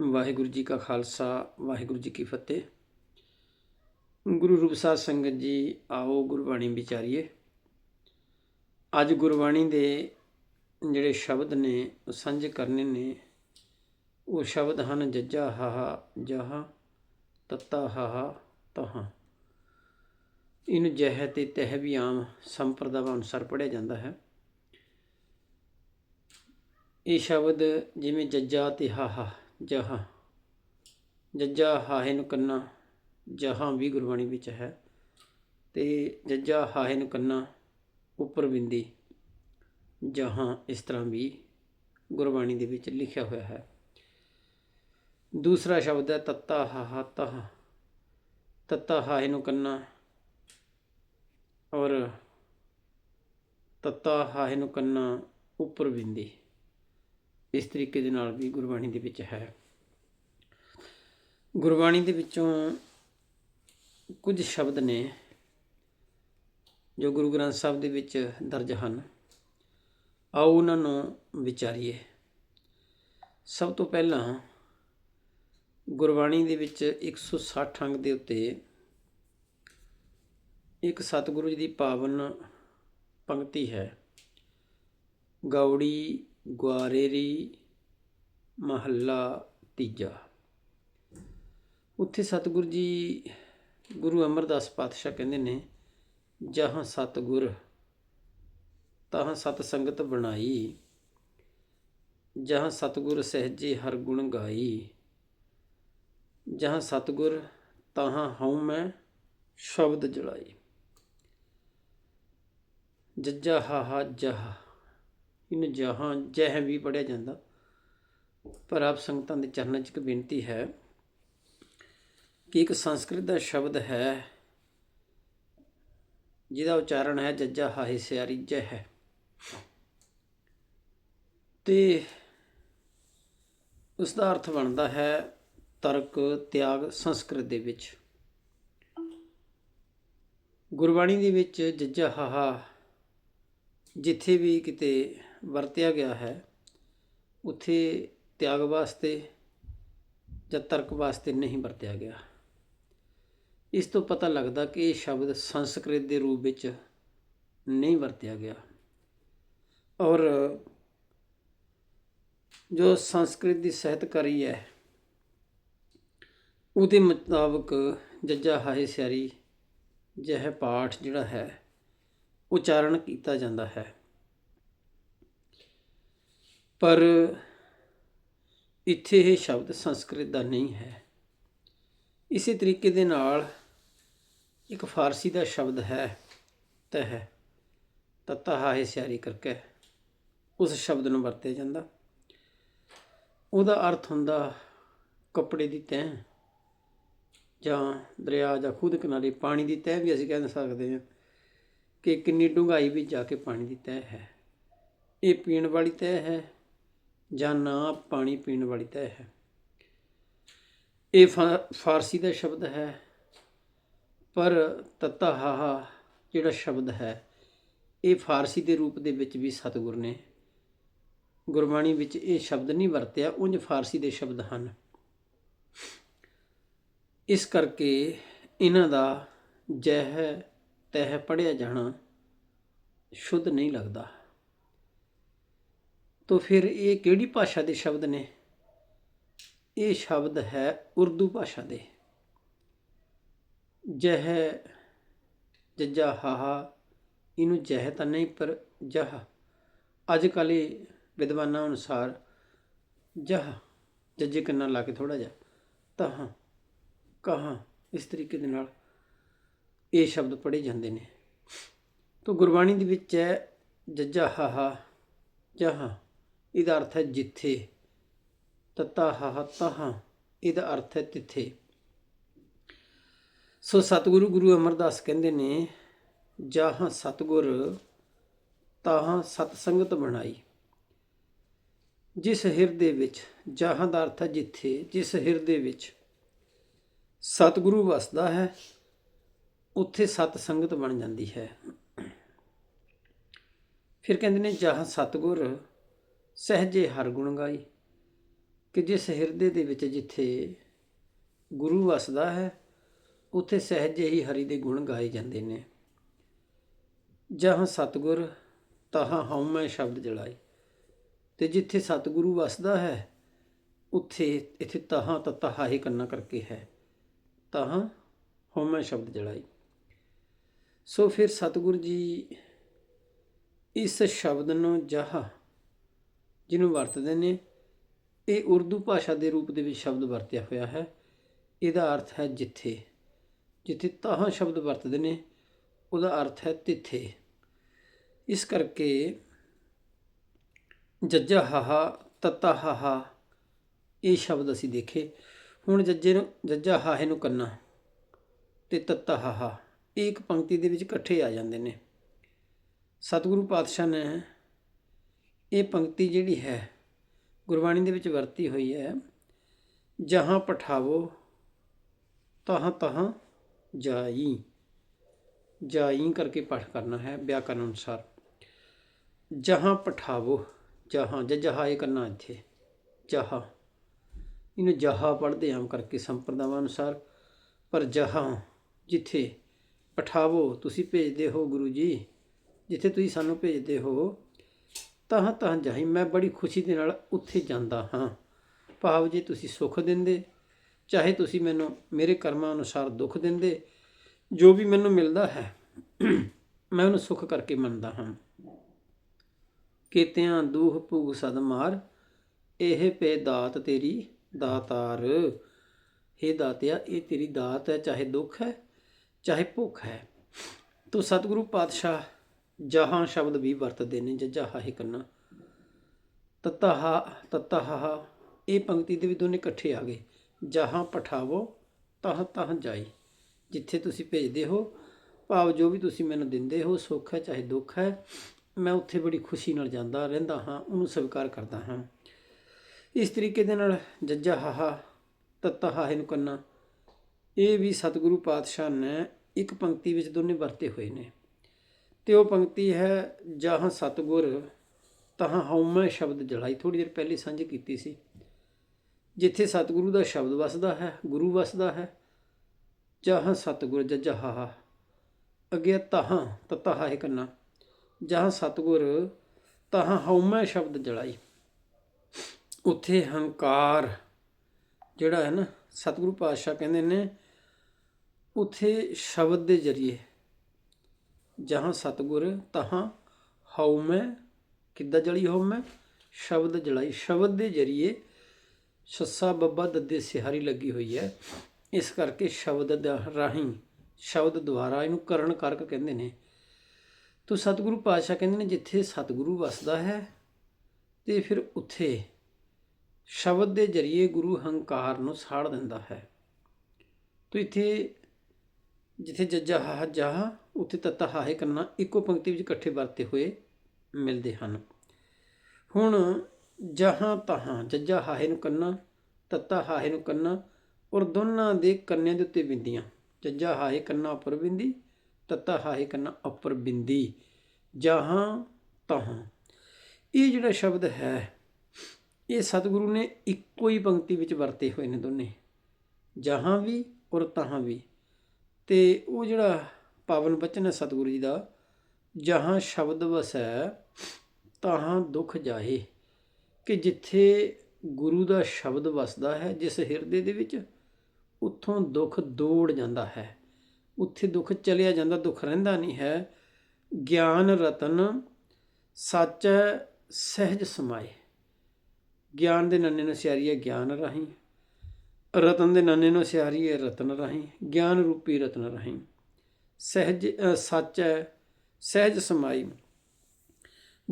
ਵਾਹਿਗੁਰੂ ਜੀ ਕਾ ਖਾਲਸਾ, ਵਾਹਿਗੁਰੂ ਜੀ ਕੀ ਫਤਿਹ। ਗੁਰੂ ਰੂਪ ਸਾਧ ਸੰਗਤ ਜੀ, ਆਓ ਗੁਰਬਾਣੀ ਵਿਚਾਰੀਏ। ਅੱਜ ਗੁਰਬਾਣੀ ਦੇ ਜਿਹੜੇ ਸ਼ਬਦ ਨੇ, ਉਹ ਸਾਂਝੇ ਕਰਨੇ ਨੇ, ਉਹ ਸ਼ਬਦ ਹਨ ਜੱਜਾ ਹਾਹਾ, ਜਹਾ, ਤੱਤਾ ਹਾਹਾ, ਤਹਾਂ। ਇਹਨੂੰ ਜਹ ਤੇ ਤਹ ਵੀ ਆਮ ਸੰਪਰਦਾਵਾਂ ਅਨੁਸਾਰ ਪੜ੍ਹਿਆ ਜਾਂਦਾ ਹੈ। ਇਹ ਸ਼ਬਦ ਜਿਵੇਂ ਜੱਜਾ ਤੇ ਹਾਹਾ ਜਹਾ ਜੱਜਾ ਹਾਹੇ ਨੂੰ ਕੰਨਾ, ਜਹਾਂ ਵੀ ਗੁਰਬਾਣੀ ਵਿੱਚ ਹੈ। ਤੇ ਜੱਜਾ ਹਾਹੇ ਨੂੰ ਕੰਨਾ ਉੱਪਰ ਬਿੰਦੀ, ਜਹਾਂ ਇਸ ਤਰ੍ਹਾਂ ਵੀ ਗੁਰਬਾਣੀ ਦੇ ਵਿੱਚ ਲਿਖਿਆ ਹੋਇਆ ਹੈ। ਦੂਸਰਾ ਸ਼ਬਦ ਹੈ ਤੱਤਾ ਹਾਹਾ ਤਹ ਤੱਤਾ ਹਾਹੇ ਨੂੰ ਕੰਨਾ ਔਰ ਤੱਤਾ ਹਾਹੇ ਨੂੰ ਕੰਨਾ ਉੱਪਰ ਬਿੰਦੀ। ਇਸ ਤਰੀਕੇ ਦੇ ਨਾਲ ਵੀ ਗੁਰਬਾਣੀ ਦੇ ਵਿੱਚ ਹੈ। ਗੁਰਬਾਣੀ ਦੇ ਵਿੱਚੋਂ ਕੁਝ ਸ਼ਬਦ ਨੇ ਜੋ ਗੁਰੂ ਗ੍ਰੰਥ ਸਾਹਿਬ ਦੇ ਵਿੱਚ ਦਰਜ ਹਨ। ਆਓ ਉਹਨਾਂ ਨੂੰ ਵਿਚਾਰੀਏ। ਸਭ ਤੋਂ ਪਹਿਲਾਂ ਗੁਰਬਾਣੀ ਦੇ ਵਿੱਚ 160 ਅੰਗ ਦੇ ਉੱਤੇ ਇੱਕ ਸਤਿਗੁਰੂ ਜੀ ਦੀ ਪਾਵਨ ਪੰਕਤੀ ਹੈ। ਗੌੜੀ ਗਵਾਰੇਰੀ ਮਹੱਲਾ ਤੀਜਾ। ਉੱਥੇ ਸਤਿਗੁਰੂ ਜੀ ਗੁਰੂ ਅਮਰਦਾਸ ਪਾਤਸ਼ਾਹ ਕਹਿੰਦੇ ਨੇ, ਜਹਾਂ ਸਤਿਗੁਰ, ਤਹਾਂ ਸਤ ਸੰਗਤ ਬਣਾਈ। ਜਹਾਂ ਸਤਿਗੁਰ ਸਹਿਜੇ ਹਰ ਗੁਣ ਗਾਈ। ਜਹਾਂ ਸਤਿਗੁਰ, ਤਹਾਂ ਹਉ ਮੈਂ ਸ਼ਬਦ ਜਲਾਈ। ਜੱਜਾ ਹਾਹਾ ਜਹਾ ਇਹਨੂੰ ਜਹਾਂ ਜਹ ਵੀ ਪੜਿਆ ਜਾਂਦਾ। ਪਰ ਆਪ ਸੰਗਤਾਂ ਦੇ ਚਰਨਾਂ 'ਚ ਇੱਕ ਬੇਨਤੀ ਹੈ ਕਿ ਇੱਕ ਸੰਸਕ੍ਰਿਤ ਦਾ ਸ਼ਬਦ ਹੈ, ਜਿਹਦਾ ਉਚਾਰਨ ਹੈ, ਜੱਜਾ ਹਾਹੇ ਸਿਆਰੀ ਜਹ ਤੇ ਉਸ ਦਾ ਅਰਥ ਬਣਦਾ ਹੈ ਤਰਕ, ਤਿਆਗ, ਸੰਸਕ੍ਰਿਤ ਦੇ ਵਿੱਚ। ਗੁਰਬਾਣੀ ਦੇ ਵਿੱਚ ਜੱਜਾ ਹਾਹਾ, ਜਿੱਥੇ ਵੀ ਕਿਤੇ ਵਰਤਿਆ ਗਿਆ ਹੈ, ਉੱਥੇ ਤਿਆਗ ਵਾਸਤੇ ਜਾਂ ਤਰਕ ਵਾਸਤੇ ਨਹੀਂ ਵਰਤਿਆ ਗਿਆ। ਇਸ ਤੋਂ ਪਤਾ ਲੱਗਦਾ ਕਿ ਇਹ ਸ਼ਬਦ ਸੰਸਕ੍ਰਿਤ ਦੇ ਰੂਪ ਵਿੱਚ ਨਹੀਂ ਵਰਤਿਆ ਗਿਆ। ਔਰ ਜੋ ਸੰਸਕ੍ਰਿਤ ਦੀ ਸਾਹਿਤਕਾਰੀ ਹੈ, ਉਹਦੇ ਮੁਤਾਬਕ ਜੱਜਾ ਹਾਏ ਸਿਆਰੀ ਜਹ ਪਾਠ ਜਿਹੜਾ ਹੈ, ਉਚਾਰਨ ਕੀਤਾ ਜਾਂਦਾ ਹੈ। ਪਰ ਇੱਥੇ ਇਹ ਸ਼ਬਦ ਸੰਸਕ੍ਰਿਤ ਦਾ ਨਹੀਂ ਹੈ। ਇਸੇ ਤਰੀਕੇ ਦੇ ਨਾਲ ਇੱਕ ਫਾਰਸੀ ਦਾ ਸ਼ਬਦ ਹੈ, ਤਹ ਤਤਾ ਹਾਏ ਸਿਆਰੀ ਕਰਕੇ ਉਸ ਸ਼ਬਦ ਨੂੰ ਵਰਤਿਆ ਜਾਂਦਾ। ਉਹਦਾ ਅਰਥ ਹੁੰਦਾ ਕੱਪੜੇ ਦੀ ਤਹਿ ਜਾਂ ਦਰਿਆ ਜਾਂ ਖੁਦ ਕਿਨਾਰੇ ਪਾਣੀ ਦੀ ਤਹਿ ਵੀ ਅਸੀਂ ਕਹਿ ਸਕਦੇ ਹਾਂ ਕਿ ਕਿੰਨੀ ਡੂੰਘਾਈ ਵਿੱਚ ਜਾ ਕੇ ਪਾਣੀ ਦੀ ਤਹਿ ਹੈ। ਇਹ ਪੀਣ ਵਾਲੀ ਤਹਿ ਹੈ ਜਾਂ ਨਾ ਪਾਣੀ ਪੀਣ ਵਾਲੀ ਤਹਿ ਹੈ। ਇਹ ਫਾਰਸੀ ਦਾ ਸ਼ਬਦ ਹੈ। ਪਰ ਤਤਾ ਹਾਹਾ ਜਿਹੜਾ ਸ਼ਬਦ ਹੈ, ਇਹ ਫਾਰਸੀ ਦੇ ਰੂਪ ਦੇ ਵਿੱਚ ਵੀ ਸਤਿਗੁਰ ਨੇ। ਗੁਰਬਾਣੀ ਵਿੱਚ ਇਹ ਸ਼ਬਦ ਨਹੀਂ ਵਰਤਿਆ, ਉਂਝ ਫਾਰਸੀ ਦੇ ਸ਼ਬਦ ਹਨ। ਇਸ ਕਰਕੇ ਇਹਨਾਂ ਦਾ ਜਹ ਤਹਿ ਪੜਿਆ ਜਾਣਾ ਸ਼ੁੱਧ ਨਹੀਂ ਲੱਗਦਾ। ਤੋ ਫਿਰ ਇਹ ਕਿਹੜੀ ਭਾਸ਼ਾ ਦੇ ਸ਼ਬਦ ਨੇ? ਇਹ ਸ਼ਬਦ ਹੈ ਉਰਦੂ ਭਾਸ਼ਾ ਦੇ। ਜਹ, ਜੱਜਾ, ਹਾਹਾ, ਇਹਨੂੰ ਜਹ ਤਾਂ ਨਹੀਂ ਪਰ ਜਹ। ਅੱਜ ਕੱਲ੍ਹ ਵਿਦਵਾਨਾਂ ਅਨੁਸਾਰ ਜਹ, ਜੱਜੇ ਕੰਨਾਂ ਲਾ ਕੇ ਥੋੜਾ ਜਿਹਾ ਤਹਾਂ, ਕਹਾਂ, ਇਸ ਤਰੀਕੇ ਦੇ ਨਾਲ ਇਹ ਸ਼ਬਦ ਪੜ੍ਹੇ ਜਾਂਦੇ ਨੇ। ਤਾਂ ਗੁਰਬਾਣੀ ਦੇ ਵਿੱਚ ਹੈ ਜੱਜਾ, ਹਾਹਾ, ਜਹਾਂ। ਇਹਦਾ ਅਰਥ ਹੈ ਜਿੱਥੇ। ਤਤਾ ਹਾਹਾ ਤਹਾਂ, ਇਹਦਾ ਅਰਥ ਹੈ ਤਿੱਥੇ। ਸੋ ਸਤਿਗੁਰੂ ਗੁਰੂ ਅਮਰਦਾਸ ਕਹਿੰਦੇ ਨੇ, ਜਾਹਾਂ ਸਤਿਗੁਰ, ਤਾਹਾਂ ਸਤ ਸੰਗਤ ਬਣਾਈ। ਜਿਸ ਹਿਰਦੇ ਵਿੱਚ, ਜਾਹਾਂ ਦਾ ਅਰਥ ਹੈ ਜਿੱਥੇ, ਜਿਸ ਹਿਰਦੇ ਵਿੱਚ ਸਤਿਗੁਰੂ ਵਸਦਾ ਹੈ, ਉੱਥੇ ਸਤ ਸੰਗਤ ਬਣ ਜਾਂਦੀ ਹੈ। ਫਿਰ ਕਹਿੰਦੇ ਨੇ, ਜਹਾਂ ਸਤਿਗੁਰ ਸਹਜੇ ਹਰ ਗੁਣ ਗਾਈ, ਕਿ ਜਿਸ ਹਿਰਦੇ ਦੇ ਵਿੱਚ ਜਿੱਥੇ ਗੁਰੂ ਵਸਦਾ ਹੈ, ਉੱਥੇ ਸਹਿਜੇ ਹੀ ਹਰੀ ਦੇ ਗੁਣ ਗਾਏ ਜਾਂਦੇ ਨੇ। ਜਹਾਂ ਸਤਗੁਰ, ਤਹਾਂ ਹਉਮੈ ਸ਼ਬਦ ਜਲਾਈ। ਤੇ ਜਿੱਥੇ ਸਤਿਗੁਰੂ ਵਸਦਾ ਹੈ, ਉੱਥੇ, ਇੱਥੇ ਤਹਾਂ ਤਤਹਾ ਹੀ ਕੰਨਾ ਕਰਕੇ ਹੈ, ਤਹਾਂ ਹਉਮੈ ਸ਼ਬਦ ਜਲਾਈ। ਸੋ ਫਿਰ ਸਤਿਗੁਰੂ ਜੀ, ਇਸ ਸ਼ਬਦ ਨੂੰ ਜਹ ਜਿਹਨੂੰ ਵਰਤਦੇ ਨੇ, ਇਹ ਉਰਦੂ ਭਾਸ਼ਾ ਦੇ ਰੂਪ ਦੇ ਵਿੱਚ ਸ਼ਬਦ ਵਰਤਿਆ ਹੋਇਆ ਹੈ। ਇਹਦਾ ਅਰਥ ਹੈ ਜਿੱਥੇ। ਜਿੱਥੇ ਤਹਾਂ ਸ਼ਬਦ ਵਰਤਦੇ ਨੇ, ਉਹਦਾ ਅਰਥ ਹੈ ਤਿੱਥੇ। ਇਸ ਕਰਕੇ ਜੱਜਾ ਹਾਹਾ ਤਤਾ ਹਾਹਾ ਇਹ ਸ਼ਬਦ ਅਸੀਂ ਦੇਖੇ। ਹੁਣ ਜੱਜੇ ਨੂੰ ਜੱਜਾ ਹਾਹੇ ਨੂੰ ਕੰਨਾ ਤੇ ਤਤਾ ਹਾਹਾ ਇੱਕ ਪੰਕਤੀ ਦੇ ਵਿੱਚ ਇਕੱਠੇ ਆ ਜਾਂਦੇ ਨੇ। ਸਤਿਗੁਰੂ ਪਾਤਸ਼ਾਹ ਨੇ ਇਹ ਪੰਕਤੀ ਜਿਹੜੀ ਹੈ, ਗੁਰਬਾਣੀ ਦੇ ਵਿੱਚ ਵਰਤੀ ਹੋਈ ਹੈ, ਜਹਾਂ ਪਠਾਵੋ, ਤਹਾਂ ਤਹਾਂ ਜਾਈ। ਜਾਈ ਕਰਕੇ ਪਾਠ ਕਰਨਾ ਹੈ ਵਿਆਕਰਨ ਅਨੁਸਾਰ। ਜਹਾਂ ਪਠਾਵੋ, ਜਹਾਂ, ਜ ਜਹਾ ਇਹ ਕਰਨਾ ਇੱਥੇ, ਜਹਾਂ। ਇਹਨੂੰ ਜਹਾ ਪੜ੍ਹਦੇ ਆਮ ਕਰਕੇ ਸੰਪਰਦਾਵਾਂ ਅਨੁਸਾਰ। ਪਰ ਜਹਾਂ ਜਿੱਥੇ ਪਠਾਵੋ ਤੁਸੀਂ ਭੇਜਦੇ ਹੋ ਗੁਰੂ ਜੀ, ਜਿੱਥੇ ਤੁਸੀਂ ਸਾਨੂੰ ਭੇਜਦੇ ਹੋ ਤਾਂ ਤਾਂ ਜਾਈ ਮੈਂ ਬੜੀ ਖੁਸ਼ੀ ਦੇ ਨਾਲ ਉੱਥੇ ਜਾਂਦਾ ਹਾਂ। ਭਾਵ ਜੇ ਤੁਸੀਂ ਸੁੱਖ ਦਿੰਦੇ, ਚਾਹੇ ਤੁਸੀਂ ਮੈਨੂੰ ਮੇਰੇ ਕਰਮਾਂ ਅਨੁਸਾਰ ਦੁੱਖ ਦਿੰਦੇ, ਜੋ ਵੀ ਮੈਨੂੰ ਮਿਲਦਾ ਹੈ, ਮੈਂ ਉਹਨੂੰ ਸੁੱਖ ਕਰਕੇ ਮੰਨਦਾ ਹਾਂ। ਕੀਤਿਆਂ ਦੂਹ ਭੂਗ ਸਦ ਮਾਰ, ਇਹ ਪੇ ਦਾਤ ਤੇਰੀ ਦਾਤਾਰ। हे ਦਾਤਿਆ, ਇਹ ਤੇਰੀ ਦਾਤ ਹੈ, ਚਾਹੇ ਦੁੱਖ ਹੈ, ਚਾਹੇ ਭੁੱਖ ਹੈ। ਤੋ ਸਤਿਗੁਰੂ ਪਾਤਸ਼ਾਹ ਜਹਾਂ ਸ਼ਬਦ ਵੀ ਵਰਤਦੇ ਨੇ ਜਜਹਾ ਹੀ ਕਰਨਾ ਤਤਹਾ ਤਤਹਾ, ਇਹ ਪੰਕਤੀ ਦੇ ਵੀ ਦੋਨੇ ਇਕੱਠੇ ਆ ਗਏ। ਜਹਾਂ ਪਠਾਵੋ, ਤਹ ਤਹ ਜਾਈ। ਜਿੱਥੇ ਤੁਸੀਂ ਭੇਜਦੇ ਹੋ, ਭਾਵ ਜੋ ਵੀ ਤੁਸੀਂ ਮੈਨੂੰ ਦਿੰਦੇ ਹੋ, ਸੁੱਖ ਹੈ ਚਾਹੇ ਦੁੱਖ ਹੈ, ਮੈਂ ਉੱਥੇ ਬੜੀ ਖੁਸ਼ੀ ਨਾਲ ਜਾਂਦਾ, ਰਹਿੰਦਾ ਹਾਂ, ਉਹਨੂੰ ਸਵੀਕਾਰ ਕਰਦਾ ਹਾਂ। ਇਸ ਤਰੀਕੇ ਦੇ ਨਾਲ ਜੱਜਾ ਹਾਹਾ ਤੱਤਾ ਹਾਹੇ ਨੂੰ ਕੰਨਾ। ਇਹ ਵੀ ਸਤਿਗੁਰੂ ਪਾਤਸ਼ਾਹ ਨੇ ਇੱਕ ਪੰਕਤੀ ਵਿੱਚ ਦੋਨੇ ਵਰਤੇ ਹੋਏ ਨੇ। ਤੇ ਉਹ ਪੰਕਤੀ ਹੈ, ਜਹਾਂ ਸਤਿਗੁਰ, ਤਹਾਂ ਹਉਮੈ ਸ਼ਬਦ ਜਲਾਈ। ਥੋੜੀ ਦੇਰ ਪਹਿਲੇ ਸਾਂਝੀ ਕੀਤੀ ਸੀ। ਜਿੱਥੇ ਸਤਿਗੁਰੂ ਦਾ ਸ਼ਬਦ ਵਸਦਾ ਹੈ, ਗੁਰੂ ਵਸਦਾ ਹੈ, ਜਹਾਂ ਸਤਿਗੁਰ ਜੱਜਾ ਹਾਹਾ ਅੱਗੇ ਤਹਾਂ ਤਤਾ ਹਾਹੇ ਕੰਨਾ। ਜਹਾਂ ਸਤਿਗੁਰ, ਤਹਾਂ ਹਉਮੈ ਸ਼ਬਦ ਜਲਾਈ। ਉੱਥੇ ਹੰਕਾਰ, ਜਿਹੜਾ ਹੈ ਨਾ, ਸਤਿਗੁਰੂ ਪਾਤਸ਼ਾਹ ਕਹਿੰਦੇ ਨੇ, ਉੱਥੇ ਸ਼ਬਦ ਦੇ ਜਰੀਏ ਜਹਾਂ ਸਤਿਗੁਰ ਤਹਾਂ ਹਉਮੈ ਕਿੱਦਾਂ ਜਲੀ ਹਉਮੈ ਸ਼ਬਦ ਜਲਾਈ। ਸ਼ਬਦ ਦੇ ਜਰੀਏ ਸੱਸਾ ਬੱਬਾ ਦੱਦੇ ਸਿਹਾਰੀ ਲੱਗੀ ਹੋਈ ਹੈ। ਇਸ ਕਰਕੇ ਸ਼ਬਦ ਦਾ ਰਾਹੀਂ ਸ਼ਬਦ ਦੁਆਰਾ ਇਹਨੂੰ ਕਰਨ ਕਰਕ ਕਹਿੰਦੇ ਨੇ। ਤੋ ਸਤਿਗੁਰੂ ਪਾਤਸ਼ਾਹ ਕਹਿੰਦੇ ਨੇ, ਜਿੱਥੇ ਸਤਿਗੁਰੂ ਵਸਦਾ ਹੈ ਤੇ ਫਿਰ ਉੱਥੇ ਸ਼ਬਦ ਦੇ ਜਰੀਏ ਗੁਰੂ ਹੰਕਾਰ ਨੂੰ ਸਾੜ ਦਿੰਦਾ ਹੈ। ਤੋ ਇੱਥੇ ਜਿੱਥੇ ਜੱਜਾ ਹਾ ਉੱਥੇ ਤੱਤਾ ਹਾਹੇ ਕਰਨਾ ਇੱਕੋ ਪੰਕਤੀ ਵਿੱਚ ਇਕੱਠੇ ਵਰਤੇ ਹੋਏ ਮਿਲਦੇ ਹਨ। ਹੁਣ ਜਹਾਂ ਤਹਾਂ, ਜੱਜਾ ਹਾਹੇ ਨੂੰ ਕੰਨਾ, ਤੱਤਾ ਹਾਹੇ ਨੂੰ ਕੰਨਾ ਔਰ ਦੋਨਾਂ ਦੇ ਕੰਨਿਆਂ ਦੇ ਉੱਤੇ ਬਿੰਦੀਆਂ। ਜੱਜਾ ਹਾਹੇ ਕੰਨਾ ਉੱਪਰ ਬਿੰਦੀ, ਤੱਤਾ ਹਾਹੇ ਕੰਨਾ ਉੱਪਰ ਬਿੰਦੀ। ਜਹਾਂ ਤਹਾਂ। ਇਹ ਜਿਹੜਾ ਸ਼ਬਦ ਹੈ, ਇਹ ਸਤਿਗੁਰੂ ਨੇ ਇੱਕੋ ਹੀ ਪੰਕਤੀ ਵਿੱਚ ਵਰਤੇ ਹੋਏ ਨੇ ਦੋਨੇ। ਜਹਾਂ ਵੀ ਔਰ ਤਹਾਂ ਵੀ। ਤੇ ਉਹ ਜਿਹੜਾ ਪਾਵਨ ਬਚਨ ਹੈ ਸਤਿਗੁਰੂ ਜੀ ਦਾ, ਜਹਾਂ ਸ਼ਬਦ ਵਸੈ ਤਹਾਂ ਦੁੱਖ ਜਾਏ ਕਿ ਜਿੱਥੇ ਗੁਰੂ ਦਾ ਸ਼ਬਦ ਵਸਦਾ ਹੈ, ਜਿਸ ਹਿਰਦੇ ਦੇ ਵਿੱਚ ਉੱਥੋਂ ਦੁੱਖ ਦੌੜ ਜਾਂਦਾ ਹੈ। ਉੱਥੇ ਦੁੱਖ ਚਲਿਆ ਜਾਂਦਾ, ਦੁੱਖ ਰਹਿੰਦਾ ਨਹੀਂ ਹੈ। ਗਿਆਨ ਰਤਨ ਸੱਚ ਸਹਿਜ ਸਮਾਏ। ਗਿਆਨ ਦੇ ਨੰਨੇ ਨੂੰ ਸਿਆਰੀਏ ਗਿਆਨ ਰਾਹੀਂ, ਰਤਨ ਦੇ ਨੰਨੇ ਨੂੰ ਸਿਆਰੀਏ ਰਤਨ ਰਾਹੀਂ, ਗਿਆਨ ਰੂਪੀ ਰਤਨ ਰਾਹੀਂ। ਸਹਿਜ ਸੱਚ ਹੈ, ਸਹਿਜ ਸਮਾਈ।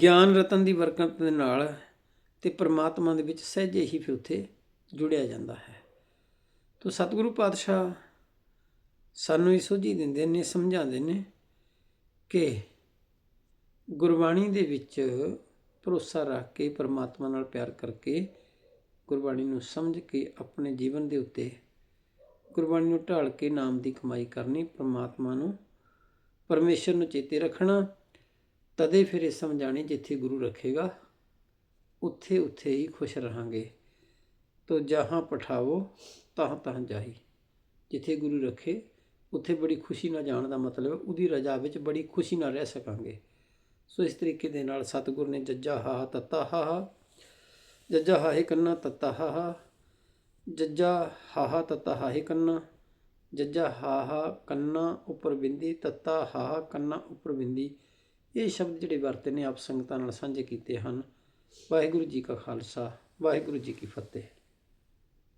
ਗਿਆਨ ਰਤਨ ਦੀ ਬਰਕਤ ਦੇ ਨਾਲ ਤੇ ਪ੍ਰਮਾਤਮਾ ਦੇ ਵਿੱਚ ਸਹਿਜੇ ਹੀ ਫਿਰ ਉੱਥੇ ਜੁੜਿਆ ਜਾਂਦਾ ਹੈ। ਤੋ ਸਤਿਗੁਰੂ ਪਾਤਸ਼ਾਹ ਸਾਨੂੰ ਇਹ ਸੋਝੀ ਦਿੰਦੇ ਨੇ, ਸਮਝਾਉਂਦੇ ਨੇ ਕਿ ਗੁਰਬਾਣੀ ਦੇ ਵਿੱਚ ਭਰੋਸਾ ਰੱਖ ਕੇ, ਪ੍ਰਮਾਤਮਾ ਨਾਲ ਪਿਆਰ ਕਰਕੇ ਗੁਰਬਾਣੀ ਨੂੰ ਸਮਝ ਕੇ ਆਪਣੇ ਜੀਵਨ ਦੇ ਉੱਤੇ ਗੁਰਬਾਣੀ ਨੂੰ ਢਾਲ ਕੇ ਨਾਮ ਦੀ ਕਮਾਈ ਕਰਨੀ, ਪ੍ਰਮਾਤਮਾ ਨੂੰ, ਪਰਮੇਸ਼ਰ ਨੂੰ ਚੇਤੇ ਰੱਖਣਾ, ਤਦੇ ਫਿਰ ਇਹ ਸਮਝਾਣੀ ਜਿੱਥੇ ਗੁਰੂ ਰੱਖੇਗਾ, ਉੱਥੇ ਉੱਥੇ ਹੀ ਖੁਸ਼ ਰਹਾਂਗੇ। ਤੋ ਜਹਾਂ ਪਠਾਵੋ, ਤਹਾਂ ਤਹਾਂ ਜਾਹੀ। ਜਿੱਥੇ ਗੁਰੂ ਰੱਖੇ, ਉੱਥੇ ਬੜੀ ਖੁਸ਼ੀ ਨਾਲ ਜਾਣ ਦਾ ਮਤਲਬ ਹੈ, ਉਹਦੀ ਰਜ਼ਾ ਵਿੱਚ ਬੜੀ ਖੁਸ਼ੀ ਨਾਲ ਰਹਿ ਸਕਾਂਗੇ। ਸੋ ਇਸ ਤਰੀਕੇ ਦੇ ਨਾਲ ਸਤਿਗੁਰ ਨੇ ਜੱਜਾ ਹਾ ਹਾ ਤੱਤਾ ਹਾ ਜੱਜਾ ਹਾਹੇ ਕੰਨਾ ਤੱਤਾ ਹਾ ਹਾ ਜੱਜਾ ਹਾਹਾ ਹਾ ਤੱਤਾ ਹਾਹੇ ਕੰਨਾ, ਜੱਜਾ ਹਾਹਾ ਕੰਨਾ ਉੱਪਰ ਬਿੰਦੀ, ਤੱਤਾ ਹਾਹਾ ਕੰਨਾ ਉੱਪਰ ਬਿੰਦੀ। ਇਹ ਸ਼ਬਦ ਜਿਹੜੇ ਵਰਤੇ ਨੇ, ਆਪ ਸੰਗਤਾਂ ਨਾਲ ਸਾਂਝੇ ਕੀਤੇ ਹਨ। ਵਾਹਿਗੁਰੂ ਜੀ ਕਾ ਖਾਲਸਾ, ਵਾਹਿਗੁਰੂ ਜੀ ਕੀ ਫਤਿਹ।